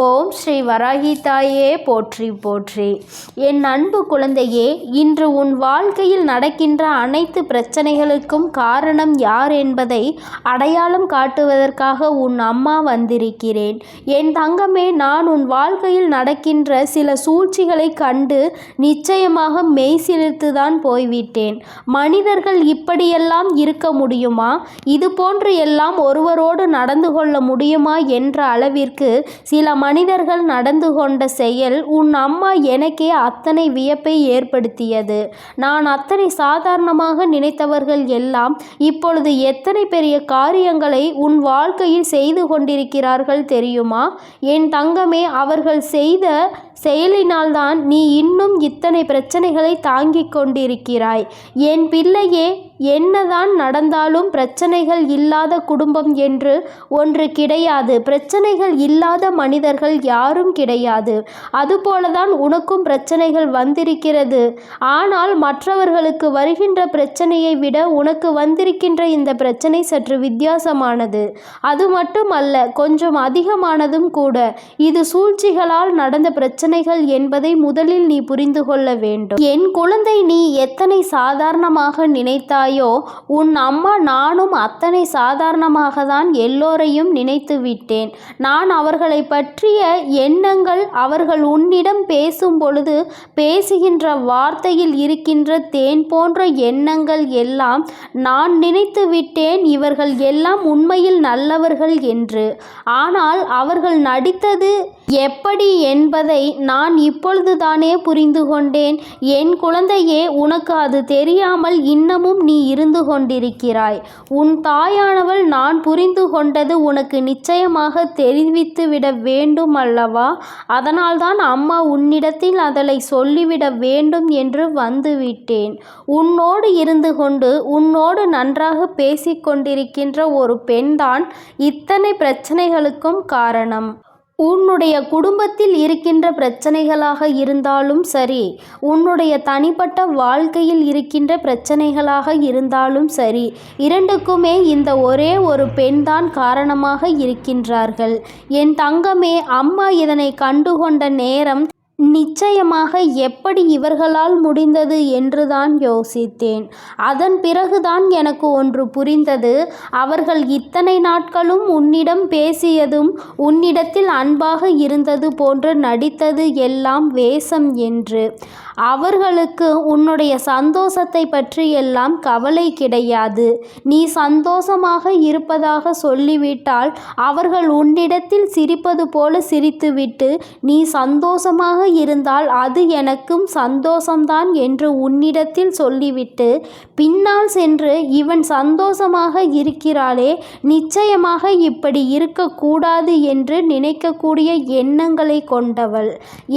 ஓம் ஸ்ரீ வராகி தாயே போற்றி போற்றி. என் அன்பு குழந்தையே இன்று உன் வாழ்க்கையில் நடக்கின்ற அனைத்து பிரச்சனைகளுக்கும் காரணம் யார் என்பதை அடையாளம் காட்டுவதற்காக உன் அம்மா வந்திருக்கிறேன். என் தங்கமே நான் உன் வாழ்க்கையில் நடக்கின்ற சில சூழ்ச்சிகளை கண்டு நிச்சயமாக மெய்சிலிர்த்து தான் போய்விட்டேன். மனிதர்கள் இப்படியெல்லாம் இருக்க முடியுமா? இது போன்று எல்லாம் ஒருவரோடு நடந்து கொள்ள முடியுமா என்ற அளவிற்கு சில மனிதர்கள் நடந்து கொண்ட செயல் உன் அம்மா எனக்கே அத்தனை வியப்பை ஏற்படுத்தியது. நான் அத்தனை சாதாரணமாக நினைத்தவர்கள் எல்லாம் இப்பொழுது எத்தனை பெரிய காரியங்களை உன் வாழ்க்கையில் செய்து கொண்டிருக்கிறார்கள் தெரியுமா? என் தங்கமே அவர்கள் செய்த செயலினால்தான் நீ இன்னும் இத்தனை பிரச்சனைகளை தாங்கிக் கொண்டிருக்கிறாய். என் பிள்ளையே என்னதான் நடந்தாலும் பிரச்சனைகள் இல்லாத குடும்பம் என்று ஒன்று கிடையாது. பிரச்சனைகள் இல்லாத மனிதர் மனிதர்கள் யாரும் கிடையாது. அதுபோலதான் உனக்கும் பிரச்சனைகள் வந்திருக்கிறது. ஆனால் மற்றவர்களுக்கு வருகின்ற பிரச்சனையை விட உனக்கு வந்திருக்கின்ற இந்த பிரச்சனை சற்று வித்தியாசமானது. அது மட்டுமல்ல கொஞ்சம் அதிகமானதும் கூட. இது சூழ்ச்சிகளால் நடந்த பிரச்சனைகள் என்பதை முதலில் நீ புரிந்து கொள்ள வேண்டும். என் குழந்தை நீ எத்தனை சாதாரணமாக நினைத்தாயோ உன் அம்மா நானும் அத்தனை சாதாரணமாக தான் எல்லோரையும் நினைத்து விட்டேன் நான் அவர்களை பற்றி பற்றிய எண்ணங்கள் அவர்கள் உன்னிடம் பேசும் பொழுது பேசுகின்ற வார்த்தையில் இருக்கின்ற தேன் போன்ற எண்ணங்கள் எல்லாம் நான் நினைத்து விட்டேன் இவர்கள் எல்லாம் உண்மையில் நல்லவர்கள் என்று. ஆனால் அவர்கள் நடித்தது எப்படி என்பதை நான் இப்பொழுதுதானே புரிந்து கொண்டேன் என் குழந்தையே உனக்கு அது தெரியாமல் இன்னமும் நீ இருந்து கொண்டிருக்கிறாய். உன் தாயானவள் நான் புரிந்து கொண்டது உனக்கு நிச்சயமாக தெரிவித்துவிட வேண்டும் அல்லவா? அதனால்தான் அம்மா உன்னிடத்தில் அதனை சொல்லிவிட வேண்டும் என்று வந்துவிட்டேன். உன்னோடு இருந்து கொண்டு உன்னோடு நன்றாக பேசிக்கொண்டிருக்கின்ற ஒரு பெண்தான் இத்தனை பிரச்சனைகளுக்கும் காரணம். உன்னுடைய குடும்பத்தில் இருக்கின்ற பிரச்சனைகளாக இருந்தாலும் சரி உன்னுடைய தனிப்பட்ட வாழ்க்கையில் இருக்கின்ற பிரச்சனைகளாக இருந்தாலும் சரி இரண்டுக்குமே இந்த ஒரே ஒரு பெண்தான் காரணமாக இருக்கின்றார்கள். என் தங்கமே அம்மா இதனை கண்டுகொண்ட நேரம் நிச்சயமாக எப்படி இவர்களால் முடிந்தது என்றுதான் யோசித்தேன். அதன் பிறகுதான் எனக்கு ஒன்று புரிந்தது. அவர்கள் இத்தனை நாட்களும் உன்னிடம் பேசியதும் உன்னிடத்தில் அன்பாக இருந்தது போன்று நடித்தது எல்லாம் வேஷம் என்று. அவர்களுக்கு உன்னுடைய சந்தோஷத்தை பற்றி எல்லாம் கவலை கிடையாது. நீ சந்தோஷமாக இருப்பதாக சொல்லிவிட்டால் அவர்கள் உன்னிடத்தில் சிரிப்பது போல சிரித்துவிட்டு நீ சந்தோஷமாக இருந்தால் அது எனக்கும் சந்தோஷம்தான் என்று உன்னிடத்தில் சொல்லிவிட்டு பின்னால் சென்று இவன் சந்தோஷமாக இருக்கிறாளே நிச்சயமாக இப்படி இருக்கக்கூடாது என்று நினைக்கக்கூடிய எண்ணங்களை கொண்டவள்.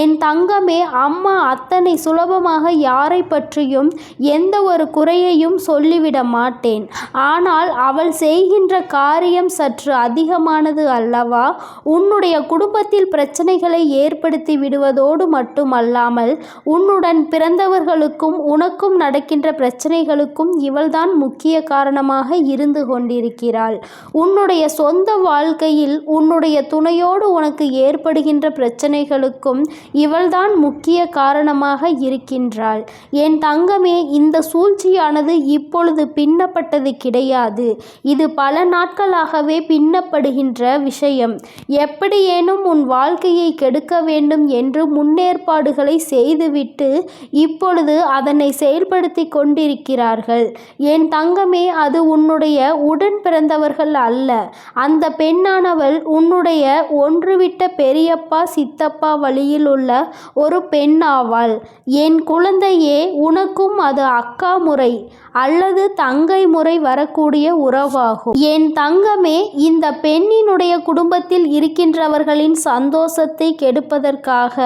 என் தங்கமே அம்மா அத்தனை சுலபமாக யாரை பற்றியும் எந்த ஒரு குறையையும் சொல்லிவிட மாட்டேன். ஆனால் அவள் செய்கின்ற காரியம் சற்று அதிகமானது அல்லவா? உன்னுடைய குடும்பத்தில் பிரச்சனைகளை ஏற்படுத்தி விடுவதோடு மட்டுமல்லாமல் உன்னுடன் பிறந்தவர்களுக்கும் உனக்கும் நடக்கின்ற பிரச்சனைகளுக்கும் இவள்தான் முக்கிய காரணமாக இருந்து கொண்டிருக்கிறாள். உன்னுடைய சொந்த வாழ்க்கையில் உன்னுடைய துணையோடு உனக்கு ஏற்படுகின்ற பிரச்சனைகளுக்கும் இவள்தான் முக்கிய காரணமாக இருக்கின்றாள். என் தங்கமே இந்த சூழ்ச்சியானது இப்பொழுது பின்னப்பட்டது கிடையாது. இது பல நாட்களாகவே பின்னப்படுகின்ற விஷயம். எப்படியேனும் உன் வாழ்க்கையை கெடுக்க வேண்டும் என்று முன்னேற்பாடுகளை செய்துவிட்டு இப்பொழுது அதனை செயல்படுத்தி கொண்டிருக்கிறார்கள். என் தங்கமே அது உன்னுடைய உடன் பிறந்தவர்கள் அல்ல. அந்த பெண்ணானவள் உன்னுடைய ஒன்றுவிட்ட பெரியப்பா சித்தப்பா வழியில் உள்ள ஒரு பெண்ணாவாள். என் குழந்தையே உனக்கும் அது அக்கா முறை அல்லது தங்கை முறை வரக்கூடிய உறவாகும். என் தங்கமே இந்த பெண்ணினுடைய குடும்பத்தில் இருக்கின்றவர்களின் சந்தோஷத்தை கெடுப்பதற்காக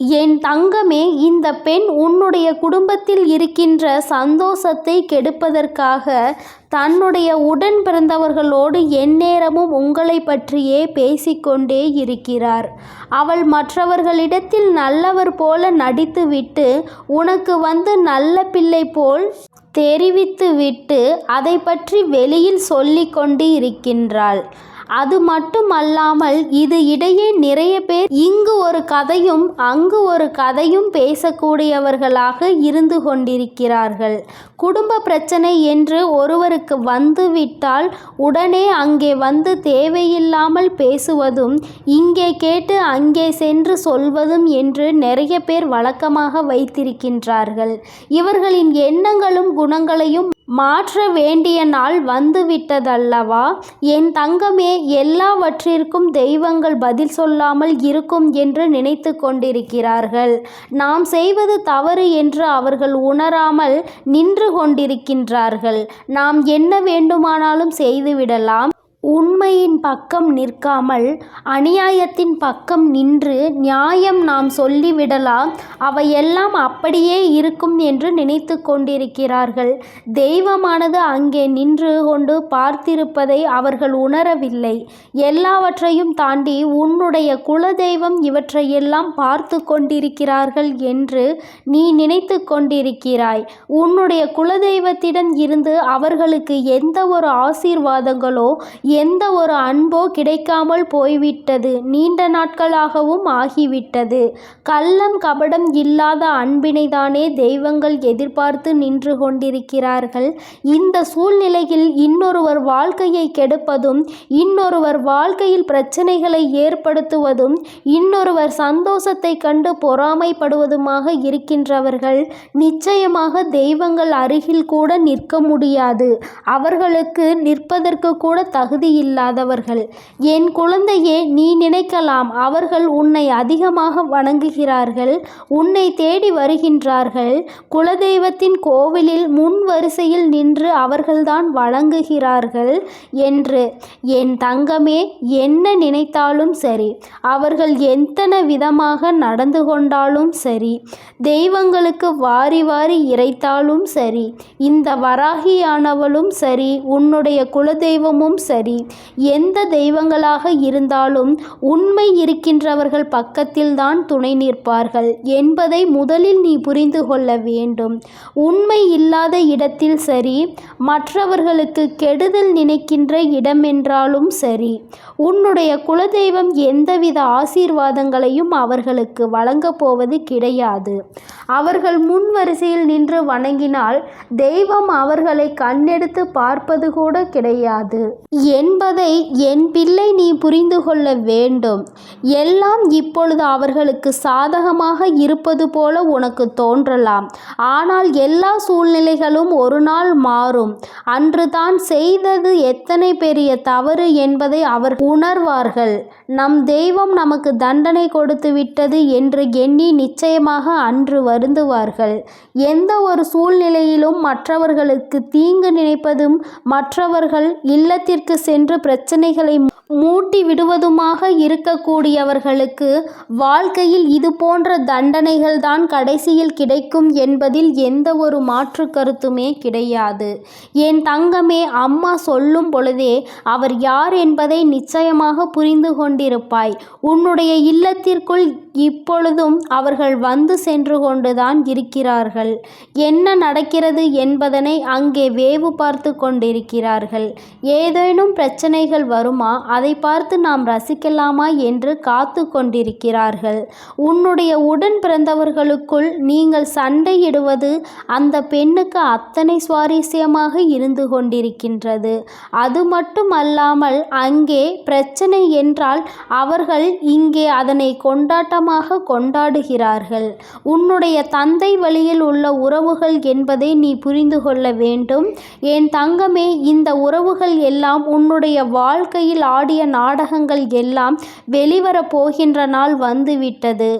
என் தங்கமே இந்த பெண் உன்னுடைய குடும்பத்தில் இருக்கின்ற சந்தோஷத்தை கெடுப்பதற்காக தன்னுடைய உடன் பிறந்தவர்களோடு எந்நேரமும் உங்களை பற்றியே பேசிக்கொண்டே இருக்கிறார். அவள் மற்றவர்களிடத்தில் நல்லவர் போல நடித்துவிட்டு உனக்கு வந்து நல்ல பிள்ளை போல் தெரிவித்துவிட்டு அதை பற்றி வெளியில் சொல்லிக்கொண்டு இருக்கின்றாள் அது மட்டுமல்லாமல் இது இடையே நிறைய பேர் இங்கு ஒரு கதையும் அங்கு ஒரு கதையும் பேசக்கூடியவர்களாக இருந்து கொண்டிருக்கிறார்கள். குடும்ப பிரச்சனை என்று ஒருவருக்கு வந்துவிட்டால் உடனே அங்கே வந்து தேவையில்லாமல் பேசுவதும் இங்கே கேட்டு அங்கே சென்று சொல்வதும் என்று நிறைய பேர் வழக்கமாக வைத்திருக்கின்றார்கள். இவர்களின் எண்ணங்களும் குணங்களையும் மாற்ற வேண்டிய நாள் வந்துவிட்டதல்லவா? என் தங்கமே எல்லாவற்றிற்கும் தெய்வங்கள் பதில் சொல்லாமல் இருக்கும் என்று நினைத்து கொண்டிருக்கிறார்கள். நாம் செய்வது தவறு என்று அவர்கள் உணராமல் நின்று கொண்டிருக்கின்றார்கள். நாம் என்ன வேண்டுமானாலும் செய்துவிடலாம். உண்மையின் பக்கம் நிற்காமல் அநியாயத்தின் பக்கம் நின்று நியாயம் நாம் சொல்லிவிடலாம். அவையெல்லாம் அப்படியே இருக்கும் என்று நினைத்து கொண்டிருக்கிறார்கள். தெய்வமானது அங்கே நின்று கொண்டு பார்த்திருப்பதை அவர்கள் உணரவில்லை. எல்லாவற்றையும் தாண்டி உன்னுடைய குலதெய்வம் இவற்றையெல்லாம் பார்த்து கொண்டிருக்கிறார்கள் என்று நீ நினைத்து கொண்டிருக்கிறாய். உன்னுடைய குலதெய்வத்திடம் இருந்து அவர்களுக்கு எந்த ஒரு ஆசீர்வாதங்களோ எந்த ஒரு அன்போ கிடைக்காமல் போய்விட்டது. நீண்ட நாட்களாகவும் ஆகிவிட்டது. கள்ளம் கபடம் இல்லாத அன்பினை தானே தெய்வங்கள் எதிர்பார்த்து நின்று கொண்டிருக்கிறார்கள். இந்த சூழ்நிலையில் இன்னொருவர் வாழ்க்கையை கெடுப்பதும் இன்னொருவர் வாழ்க்கையில் பிரச்சனைகளை ஏற்படுத்துவதும் இன்னொருவர் சந்தோஷத்தை கண்டு பொறாமைப்படுவதுமாக இருக்கின்றவர்கள். நிச்சயமாக தெய்வங்கள் அருகில் கூட நிற்க முடியாது. அவர்களுக்கு நிற்பதற்கு கூட தகுதி இல்லாதவர்கள் என் குழந்தையே நீ நினைக்கலாம் அவர்கள் உன்னை அதிகமாக வணங்குகிறார்கள் உன்னை தேடி வருகின்றார்கள். குலதெய்வத்தின் கோவிலில் முன் வரிசையில் நின்று அவர்கள்தான் வணங்குகிறார்கள் என்று. என் தங்கமே என்ன நினைத்தாலும் சரி அவர்கள் எத்தனை விதமாக நடந்து கொண்டாலும் சரி தெய்வங்களுக்கு வாரி வாரி இறைத்தாலும் சரி இந்த வராகியானவளும் சரி உன்னுடைய குலதெய்வமும் சரி எந்த தெய்வங்களாக இருந்தாலும் உண்மை இருக்கின்றவர்கள் பக்கத்தில்தான் துணை நிற்பார்கள். என்பதை முதலில் நீ புரிந்து கொள்ள வேண்டும். உண்மை இல்லாத இடத்தில் சரி மற்றவர்களுக்கு கெடுதல் நினைக்கின்ற இடமென்றாலும் சரி உன்னுடைய குலதெய்வம் எந்தவித ஆசீர்வாதங்களையும் அவர்களுக்கு வழங்கப் போவது கிடையாது. அவர்கள் முன் வரிசையில் நின்று வணங்கினால் தெய்வம் அவர்களை கண்ணெடுத்து பார்ப்பது கூட கிடையாது. என்பதை என் பிள்ளை நீ புரிந்து கொள்ள வேண்டும். எல்லாம் இப்பொழுது அவர்களுக்கு சாதகமாக இருப்பது போல உனக்கு தோன்றலாம். ஆனால் எல்லா சூழ்நிலைகளும் ஒரு நாள் மாறும். அன்று தான் செய்தது எத்தனை பெரிய தவறு என்பதை அவர் உணர்வார்கள். நம் தெய்வம் நமக்கு தண்டனை கொடுத்து விட்டது என்று எண்ணி நிச்சயமாக அன்று வருந்துவார்கள். எந்த ஒரு சூழ்நிலையிலும் மற்றவர்களுக்கு தீங்கு நினைப்பதும் மற்றவர்கள் இல்லத்திற்கு சென்று பிரச்சனைகளை மூட்டி விடுவதுமாக இருக்கக்கூடியவர்களுக்கு வாழ்க்கையில் இது போன்ற தண்டனைகள் தான் கடைசியில் கிடைக்கும் என்பதில் எந்த ஒரு மாற்று கருத்துமே கிடையாது. என் தங்கமே அம்மா சொல்லும் பொழுதே அவர் யார் என்பதை நிச்சயமாக புரிந்து கொண்டிருப்பாய். உன்னுடைய இல்லத்திற்குள் இப்பொழுதும் அவர்கள் வந்து சென்று கொண்டுதான் இருக்கிறார்கள். என்ன நடக்கிறது என்பதனை அங்கே வேவு பார்த்து கொண்டிருக்கிறார்கள். ஏதேனும் பிரச்சனைகள் வருமா? அதை பார்த்து நாம் ரசிக்கலாமா என்று காத்து கொண்டிருக்கிறார்கள். உன்னுடைய உடன் பிறந்தவர்களுக்குள் நீங்கள் சண்டையிடுவது அந்த பெண்ணுக்கு அத்தனை சுவாரஸ்யமாக இருந்து கொண்டிருக்கின்றது. அது மட்டும் அல்லாமல் அங்கே பிரச்சனை என்றால் அவர்கள் இங்கே அதனை கொண்டாட்ட கொண்டாட்டமாக கொண்டாடுகிறார்கள். உன்னுடைய தந்தை வழியில் உள்ள உறவுகள் என்பதை நீ புரிந்து கொள்ள வேண்டும். என் தங்கமே இந்த உறவுகள் எல்லாம் உன்னுடைய வாழ்க்கையில் ஆடிய நாடகங்கள் எல்லாம் வெளிவரப் போகின்ற நாள் வந்துவிட்டது.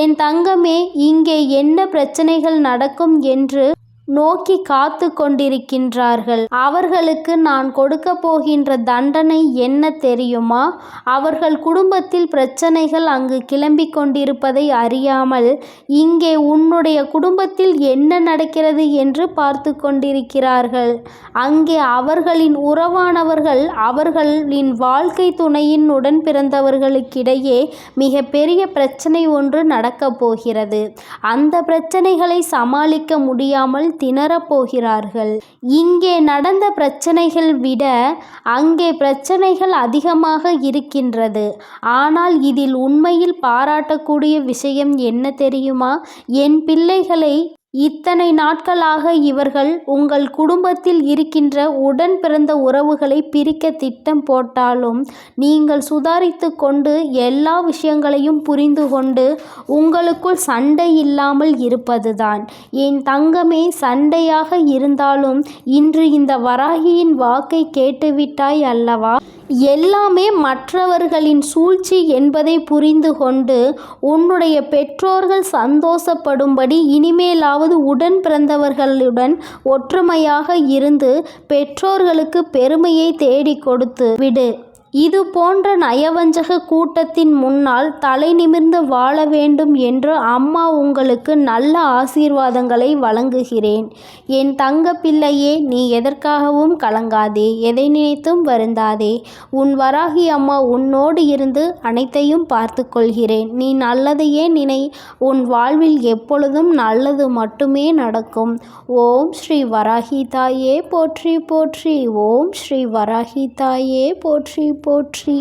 என் தங்கமே இங்கே என்ன பிரச்சனைகள் நடக்கும் என்று நோக்கி காத்து கொண்டிருக்கின்றார்கள். அவர்களுக்கு நான் கொடுக்க போகின்ற தண்டனை என்ன தெரியுமா? அவர்கள் குடும்பத்தில் பிரச்சனைகள் அங்கு கிளம்பிக் கொண்டிருப்பதை அறியாமல் இங்கே உன்னுடைய குடும்பத்தில் என்ன நடக்கிறது என்று பார்த்து கொண்டிருக்கிறார்கள். அங்கே அவர்களின் உறவானவர்கள் அவர்களின் வாழ்க்கை துணையின் உடன் பிறந்தவர்களுக்கிடையே மிக பெரிய பிரச்சனை ஒன்று நடக்கப் போகிறது. அந்த பிரச்சனைகளை சமாளிக்க முடியாமல் திணறப் போகிறார்கள் இங்கே நடந்த பிரச்சனைகள் விட அங்கே பிரச்சனைகள் அதிகமாக இருக்கின்றது. ஆனால் இதில் உண்மையில் பாராட்டக்கூடிய விஷயம் என்ன தெரியுமா? என் பிள்ளைகளை இத்தனை நாட்களாக இவர்கள் உங்கள் குடும்பத்தில் இருக்கின்ற உடன் பிறந்த உறவுகளை பிரிக்க திட்டம் போட்டாலும் நீங்கள் சுதாரித்து கொண்டு எல்லா விஷயங்களையும் புரிந்து கொண்டு உங்களுக்குள் சண்டை இல்லாமல் இருப்பதுதான். என் தங்கமே சண்டையாக இருந்தாலும் இன்று இந்த வராகியின் வாக்கை கேட்டுவிட்டாய் அல்லவா? எல்லாமே மற்றவர்களின் சூழ்ச்சி என்பதை புரிந்து கொண்டு உன்னுடைய பெற்றோர்கள் சந்தோஷப்படும்படி இனிமேலாவது உடன் பிறந்தவர்களுடன் ஒற்றுமையாக இருந்து பெற்றோர்களுக்கு பெருமையை தேடிக் கொடுத்து விடு. இது போன்ற நயவஞ்சக கூட்டத்தின் முன்னால் தலை நிமிர்ந்து வாழ வேண்டும் என்று அம்மா உங்களுக்கு நல்ல ஆசீர்வாதங்களை வழங்குகிறேன். என் தங்க பிள்ளையே நீ எதற்காகவும் கலங்காதே எதை நினைத்தும் வருந்தாதே. உன் வராகி அம்மா உன்னோடு இருந்து அனைத்தையும் பார்த்து கொள்கிறேன் நீ நல்லதையே நினை உன் வாழ்வில் எப்பொழுதும் நல்லது மட்டுமே நடக்கும். ஓம் ஸ்ரீ வராகி தாயே போற்றி போற்றி. ஓம் ஸ்ரீ வராகி தாயே போற்றி போற்றி.